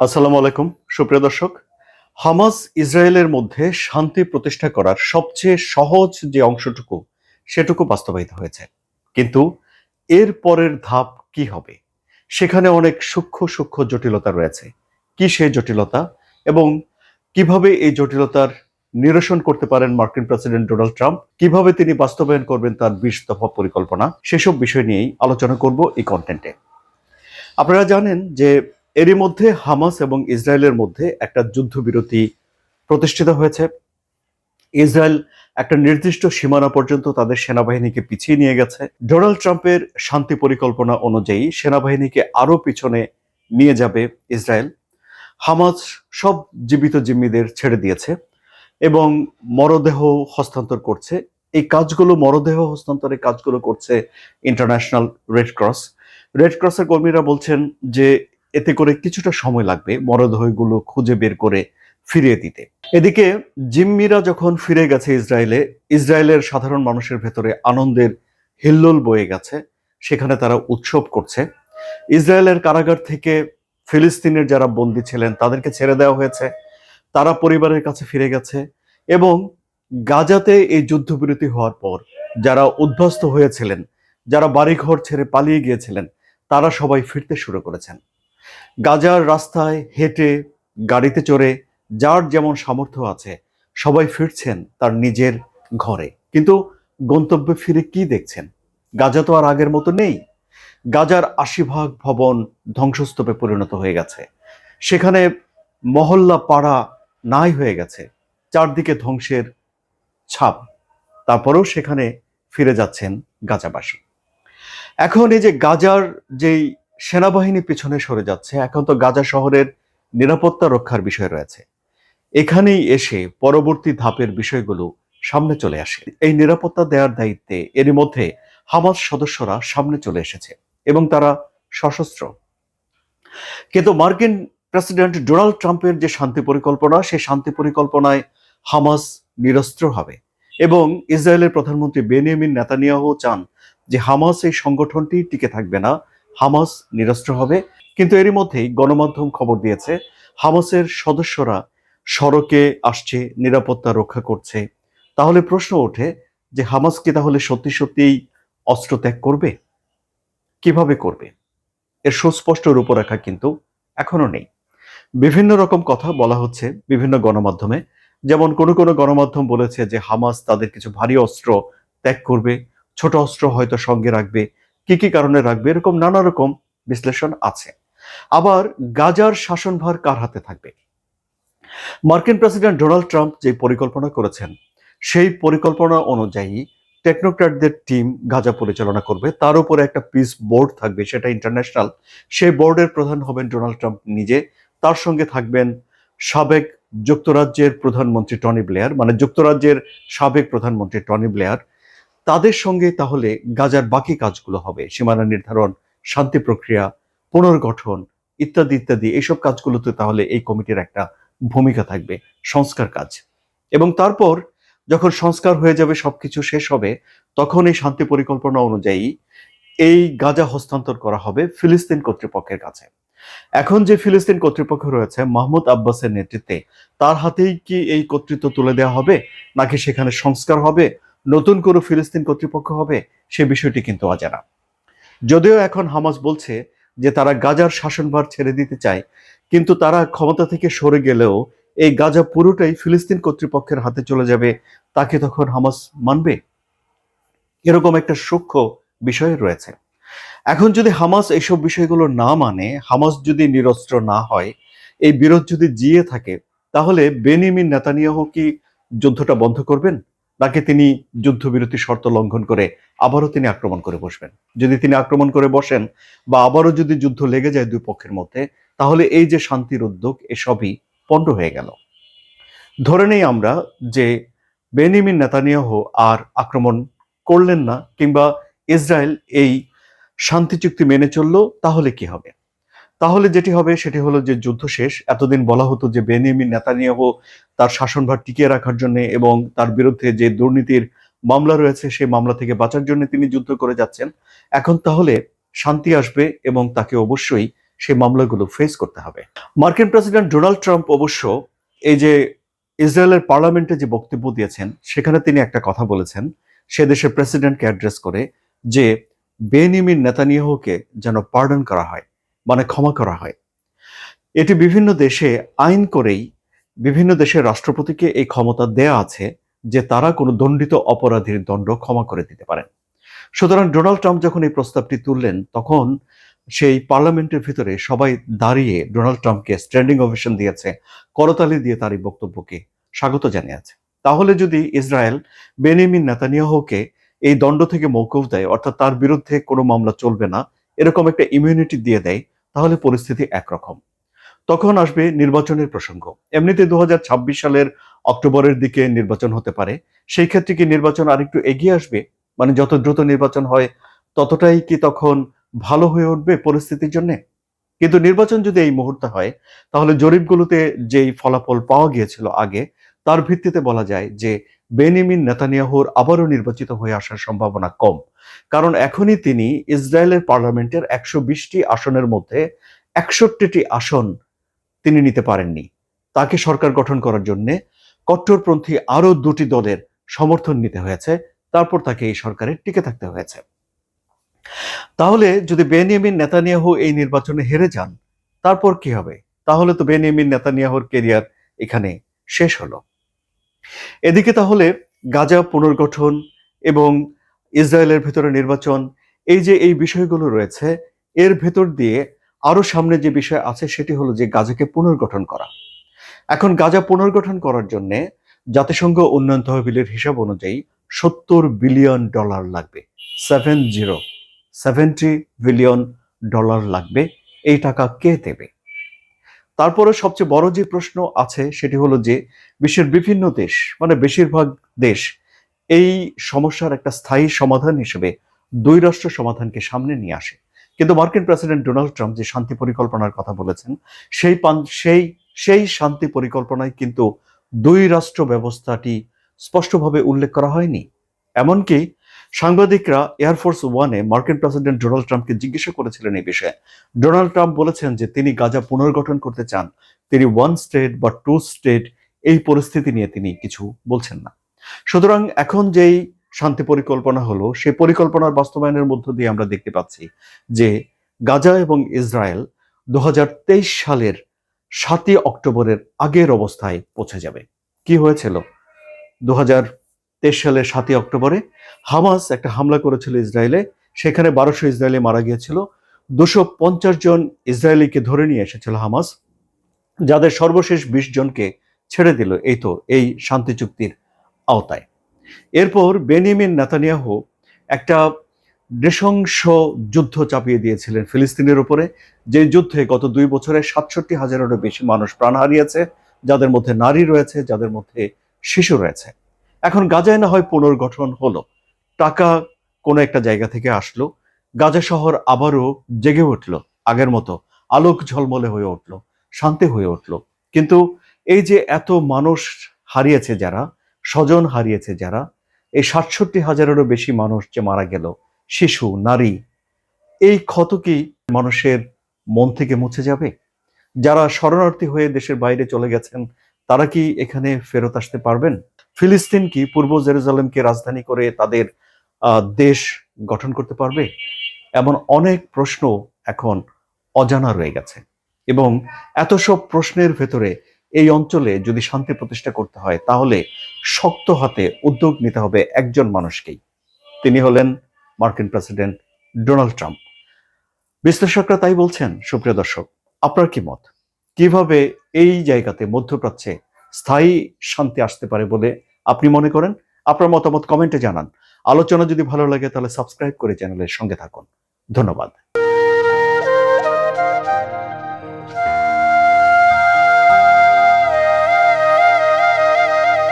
আসসালামু আলাইকুম, সুপ্রিয় দর্শক। হামাস ইসরায়েলের মধ্যে শান্তি প্রতিষ্ঠা করার সবচেয়ে সহজ যে অংশটুকু, সেটুকু বাস্তবায়িত হয়েছে। কিন্তু এর পরের ধাপ কি হবে? সেখানে অনেক সূক্ষ্ম সূক্ষ্ম জটিলতা রয়েছে। কি সেই জটিলতা এবং কীভাবে এই জটিলতার নিরসন করতে পারেন মার্কিন প্রেসিডেন্ট ডোনাল্ড ট্রাম্প? কীভাবে তিনি বাস্তবায়ন করবেন তার বিশ দফা পরিকল্পনা? সেসব বিষয় নিয়েই আলোচনা করব এই কন্টেন্টে আপনারা জানেন যে এরই মধ্যে হামাস এবং ইসরায়েলের মধ্যে একটা যুদ্ধবিরতি প্রতিষ্ঠিত হয়েছে। ইসরায়েল একটা নির্দিষ্ট সীমানা পর্যন্ত তাদের সেনাবাহিনীকে পিছিয়ে নিয়ে গেছে। ডোনাল্ড ট্রাম্পের শান্তি পরিকল্পনা অনুযায়ী সেনাবাহিনীকে আরও পিছনে নিয়ে যাবে ইসরায়েল। হামাস সব জীবিত জিম্মিদের ছেড়ে দিয়েছে এবং মরদেহ হস্তান্তর করছে। এই কাজগুলো, মরদেহ হস্তান্তরের কাজগুলো করছে ইন্টারন্যাশনাল রেড ক্রস। রেড ক্রসের কর্মীরা বলছেন যে এতে করে কিছুটা সময় লাগবে মরদেহগুলো খুঁজে বের করে ফিরিয়ে দিতে। এদিকে জিম্মিরা যখন ফিরে গেছে ইসরায়েলে, ইসরায়েলের সাধারণ মানুষের ভেতরে আনন্দের হিল্লোল বয়ে গেছে, সেখানে তারা উৎসব করছে। ইসরায়েলের কারাগার থেকে ফিলিস্তিনের যারা বন্দী ছিলেন, তাদেরকে ছেড়ে দেওয়া হয়েছে। তারা পরিবারের কাছে ফিরে গেছে এবং গাজাতে এই যুদ্ধবিরতি হওয়ার পর যারা উদ্বাস্ত হয়েছিলেন, যারা বাড়িঘর ছেড়ে পালিয়ে গিয়েছিলেন, তারা সবাই ফিরতে শুরু করেছেন। গাজার রাস্তায় হেঁটে, গাড়িতে চড়ে, যার যেমন সামর্থ্য আছে, সবাই ফিরছেন তার নিজের ঘরে। কিন্তু গন্তব্যে ফিরে কি দেখছেন? গাজা তো আর আগের মতো নেই। গাজার আশি ভাগ ভবন ধ্বংসস্তূপে পরিণত হয়ে গেছে। সেখানে মহল্লা পাড়া নাই হয়ে গেছে, চারদিকে ধ্বংসের ছাপ। তারপরেও সেখানে ফিরে যাচ্ছেন গাজাবাসী। এখন এই যে গাজার যেই সেনাবাহিনী পিছনে সরে যাচ্ছে এখন তো গাজা শহরের নিরাপত্তা রক্ষার বিষয় রয়েছে। এখানেই এসে পরবর্তী ধাপের বিষয়গুলো সামনে চলে আসে। এই নিরাপত্তা দেওয়ার দায়িত্বে এরই মধ্যে হামাস সদস্যরা সামনে চলে এসেছে এবং তারা সশস্ত্র। কিন্তু মার্কিন প্রেসিডেন্ট ডোনাল্ড ট্রাম্পের যে শান্তি পরিকল্পনা, সেই শান্তি পরিকল্পনায় হামাস নিরস্ত্র হবে এবং ইসরায়েলের প্রধানমন্ত্রী বেনিয়ামিন নেতানিয়াহু চান যে হামাস এই সংগঠনটি টিকে থাকবে না হামাস নিরস্ত্র হবে। কিন্তু এরই মধ্যেই গণমাধ্যম খবর দিয়েছে, হামাসের সদস্যরা সড়কে আসছে, নিরাপত্তা রক্ষা করছে। তাহলে প্রশ্ন ওঠে যে হামাস কি তাহলে সত্যি সত্যিই অস্ত্র ত্যাগ করবে? কীভাবে করবে? এর সুস্পষ্ট রূপরেখা কিন্তু এখনও নেই। বিভিন্ন রকম কথা বলা হচ্ছে বিভিন্ন গণমাধ্যমে। যেমন কোনো কোনো গণমাধ্যম বলেছে যে হামাস তাদের কিছু ভারী অস্ত্র ত্যাগ করবে, ছোট অস্ত্র হয়তো সঙ্গে রাখবে কি কি কারণে রাখবে? এরকম নানা রকম বিশ্লেষণ আছে। আবার গাজার শাসনভার কার হাতে থাকবে? মার্কিন প্রেসিডেন্ট ডোনাল্ড ট্রাম্প যে পরিকল্পনা করেছেন, সেই পরিকল্পনা অনুযায়ী টেকনোক্র্যাটদের টিম গাজা পরিচালনা করবে। তার উপরে একটা পিস বোর্ড থাকবে, সেটা ইন্টারন্যাশনাল। সেই বোর্ডের প্রধান হবেন ডোনাল্ড ট্রাম্প নিজে। তার সঙ্গে থাকবেন সাবেক যুক্তরাজ্যের প্রধানমন্ত্রী টনি ব্লেয়ার। মানে যুক্তরাজ্যের সাবেক প্রধানমন্ত্রী টনি ব্লেয়ার। তাদের সঙ্গে তাহলে গাজার বাকি কাজগুলো হবে। সীমানা নির্ধারণ, শান্তি প্রক্রিয়া, পুনর্গঠন ইত্যাদি ইত্যাদি। এইসব কাজগুলোতে তাহলে এই কমিটির একটা ভূমিকা থাকবে, সংস্কার কাজ। এবং তারপর যখন সংস্কার হয়ে যাবে, সবকিছু শেষ হবে, তখন এই শান্তি পরিকল্পনা অনুযায়ী এই গাজা হস্তান্তর করা হবে ফিলিস্তিন কর্তৃপক্ষের কাছে। এখন যে ফিলিস্তিন কর্তৃপক্ষ রয়েছে, মাহমুদ আব্বাসের নেতৃত্বে, তার হাতেই কি এই কর্তৃত্ব তুলে দেওয়া হবে, নাকি সেখানে সংস্কার হবে? নতুন কোনো ফিলিস্তিন কর্তৃপক্ষ হবে, সে বিষয়টি কিন্তু অজানা। যদিও এখন হামাস বলছে যে তারা গাজার শাসনভার ছেড়ে দিতে চায়, কিন্তু তারা ক্ষমতা থেকে সরে গেলেও এই গাজা পুরোটাই ফিলিস্তিন কর্তৃপক্ষের হাতে চলে যাবে, তাকে তখন হামাস মানবে? এরকম একটা সূক্ষ্ম বিষয় রয়েছে। এখন যদি হামাস এইসব বিষয়গুলো না মানে হামাস যদি নিরস্ত্র না হয়, এই বিরোধ যদি জিয়ে থাকে, তাহলে বেনিমিন নেতানিয়াহু কি যুদ্ধটা বন্ধ করবেন? নাকি তিনি যুদ্ধবিরতি শর্ত লঙ্ঘন করে আবারও তিনি আক্রমণ করে বসবেন। যদি তিনি আক্রমণ করে বসেন বা আবারও যদি যুদ্ধ লেগে যায় দুই পক্ষের মধ্যে, তাহলে এই যে শান্তির উদ্যোগ, এসবই পণ্ড হয়ে গেল। ধরে নেই আমরা যে বেনিমিন নেতানিয়াহ আর আক্রমণ করলেন না কিংবা ইসরায়েল এই শান্তি চুক্তি মেনে চলল, তাহলে কি হবে? তাহলে যেটি হবে সেটি হলো যে যুদ্ধ শেষ। এতদিন বলা হতো যে বেনিয়ামিন নেতানিয়াহু তার শাসনভার টিকিয়ে রাখার জন্য এবং তার বিরুদ্ধে যে দুর্নীতির মামলা রয়েছে, সেই মামলা থেকে বাঁচার জন্য তিনি যুদ্ধ করে যাচ্ছেন। এখন তাহলে শান্তি আসবে এবং তাকে অবশ্যই সেই মামলাগুলো ফেস করতে হবে। মার্কিন প্রেসিডেন্ট ডোনাল্ড ট্রাম্প অবশ্য এই যে ইসরায়েলের পার্লামেন্টে যে বক্তব্য দিয়েছেন, সেখানে তিনি একটা কথা বলেছেন। সে দেশের প্রেসিডেন্টকে অ্যাড্রেস করে যে বেনিমিন নেতানিয়াহুকে যেন পার্ডন করা হয়। মানে ক্ষমা করা হয়। এটি বিভিন্ন দেশে আইন করেই বিভিন্ন দেশের রাষ্ট্রপতিকে এই ক্ষমতা দেয়া আছে যে তারা কোনো দণ্ডিত অপরাধীর দণ্ড ক্ষমা করে দিতে পারেন। সুতরাং ডোনাল্ড ট্রাম্প যখন এই প্রস্তাবটি তুললেন, তখন সেই পার্লামেন্টের ভিতরে সবাই দাঁড়িয়ে ডোনাল্ড ট্রাম্পকে স্ট্যান্ডিং ওভেশন দিয়েছে, করতালি দিয়ে তার এই বক্তব্যকে স্বাগত জানিয়েছে। তাহলে যদি ইসরায়েল বেনিমিন নেতানিয়াহুকে এই দণ্ড থেকে মৌকুফ দেয়, অর্থাৎ তার বিরুদ্ধে কোনো মামলা চলবে না, এরকম একটা ইমিউনিটি দিয়ে দেয় তাহলে পরিস্থিতি একরকম। তখন আসবে নির্বাচনের প্রসঙ্গ। এমনিতে দু হাজার ছাব্বিশ সালের অক্টোবরের দিকে নির্বাচন হতে পারে। সেই ক্ষেত্রে কি নির্বাচন আরেকটু এগিয়ে আসবে? মানে যত দ্রুত নির্বাচন হয়, ততটাই কি তখন ভালো হয়ে উঠবে পরিস্থিতির জন্য? কিন্তু নির্বাচন যদি এই মুহূর্তে হয়, তাহলে জরিপগুলোতে যেই ফলাফল পাওয়া গিয়েছিল আগে তার ভিত্তিতে বলা যায় যে বেনিমিন নেতানিয়াহুর আবারও নির্বাচিত হয়ে আসার সম্ভাবনা কম। কারণ এখনই তিনি ইসরায়েলের পার্লামেন্টের একশো বিশটি আসনের মধ্যে একষট্টিটি আসন তিনি নিতে পারেননি। তাকে সরকার গঠন করার জন্য কট্টরপন্থী আরও দুটি দলের সমর্থন নিতে হয়েছে, তারপর তাকে এই সরকারে টিকে থাকতে হয়েছে। তাহলে যদি বেনিয়ামিন নেতানিয়াহু এই নির্বাচনে হেরে যান, তারপর কি হবে? তাহলে তো বেনিয়ামিন নেতানিয়াহুর কেরিয়ার এখানে শেষ হলো। এদিকে তাহলে গাজা পুনর্গঠন এবং ইসরায়েলের ভেতরে নির্বাচন, এই যে এই বিষয়গুলো রয়েছে, এর ভেতর দিয়ে আরও সামনে যে বিষয় আছে সেটি হলো যে গাজাকে পুনর্গঠন করা। এখন গাজা পুনর্গঠন করার জন্য জাতিসংঘ উন্নয়ন তহবিলের হিসাব অনুযায়ী সত্তর বিলিয়ন ডলার লাগবে। Seven zero, seventy billion dollar লাগবে। এই টাকা কে দেবে? তারপরে সবচেয়ে বড় যে প্রশ্ন আছে সেটি হলো যে বিশ্বের বিভিন্ন দেশ মানে বেশিরভাগ দেশ এই সমস্যার একটা স্থায়ী সমাধান হিসেবে দুই রাষ্ট্র সমাধানকে সামনে নিয়ে আসে। কিন্তু মার্কিন প্রেসিডেন্ট ডোনাল্ড ট্রাম্প যে শান্তি পরিকল্পনার কথা বলেছেন, সেই সেই সেই শান্তি পরিকল্পনায় কিন্তু দুই রাষ্ট্র ব্যবস্থাটি স্পষ্টভাবে উল্লেখ করা হয়নি। এমনকি সাংবাদিকরা এয়ারফোর্স ওয়ানে মার্কিন প্রেসিডেন্ট ডোনাল্ড ট্রাম্পকে জিজ্ঞাসা করেছিলেন এই বিষয়ে। ডোনাল্ড ট্রাম্প বলেছেন যে তিনি গাজা পুনর্গঠন করতে চান। তিনি ওয়ান স্টেট বা টু স্টেট এই পরিস্থিতি নিয়ে তিনি কিছু বলছেন না। সুতরাং এখন যেই শান্তি পরিকল্পনা হলো, সেই পরিকল্পনার বাস্তবায়নের মধ্য দিয়ে আমরা দেখতে পাচ্ছি যে গাজা এবং ইসরায়েল দু হাজার তেইশ সালের সাতই অক্টোবরের আগের অবস্থায় পৌঁছে যাবে। কি হয়েছিল? দু সালের সাতই অক্টোবরে হামাস একটা হামলা করেছিল ইসরায়েলে। সেখানে বারোশো ইসরায়েলি মারা গিয়েছিল। দুশো পঞ্চাশ জন ইসরায়েলিকে ধরে নিয়ে এসেছিল হামাস, যাদের সর্বশেষ বিশ জনকে ছেড়ে দিল এই তো, এই শান্তি চুক্তির আওতায়। এরপর বেনিয়ামিন নেতানিয়াহু একটা নৃশংস যুদ্ধ চাপিয়ে দিয়েছিলেন ফিলিস্তিনের উপরে, যে যুদ্ধে গত দুই বছরে সাতষট্টি হাজারেরও বেশি মানুষ প্রাণ হারিয়েছে, যাদের মধ্যে নারী রয়েছে, যাদের মধ্যে শিশু রয়েছে। এখন গাজায় না হয় পুনর্গঠন হলো। টাকা কোনো একটা জায়গা থেকে আসলো, গাজা শহর আবারও জেগে উঠল, আগের মতো আলোক ঝলমলে হয়ে উঠল, শান্তি হয়ে উঠল। কিন্তু এই যে এত মানুষ হারিয়েছে যারা, স্বজন হারিয়েছে যারা, এই সাতষট্টি হাজারেরও বেশি মানুষ যে মারা গেল, শিশু, নারী, এই ক্ষত কি মানুষের মন থেকে মুছে যাবে? যারা শরণার্থী হয়ে দেশের বাইরে চলে গেছেন, তারা কি এখানে ফেরত আসতে পারবেন? ফিলিস্তিন কি পূর্ব জেরুজালেমকে রাজধানী করে তাদের দেশ গঠন করতে পারবে? এমন অনেক প্রশ্ন এখন অজানা রয়ে গেছে। এবং এত সব প্রশ্নের ভেতরে এই অঞ্চলে যদি শান্তি প্রতিষ্ঠা করতে হয়, তাহলে শক্ত হাতে উদ্যোগ নিতে হবে একজন মানুষকেই। তিনি হলেন মার্কিন প্রেসিডেন্ট ডোনাল্ড ট্রাম্প। বিশ্লেষকরা তাই বলছেন, সুপ্রিয় দর্শক, আপনার কি মত? কীভাবে এই জায়গাতে মধ্যপ্রাচ্যে স্থায়ী শান্তি আসতে পারে বলে আপনি মনে করেন? আপনার মতামত কমেন্টে জানান। আলোচনা যদি ভালো লাগে তাহলে সাবস্ক্রাইব করে চ্যানেলের সঙ্গে থাকুন। ধন্যবাদ।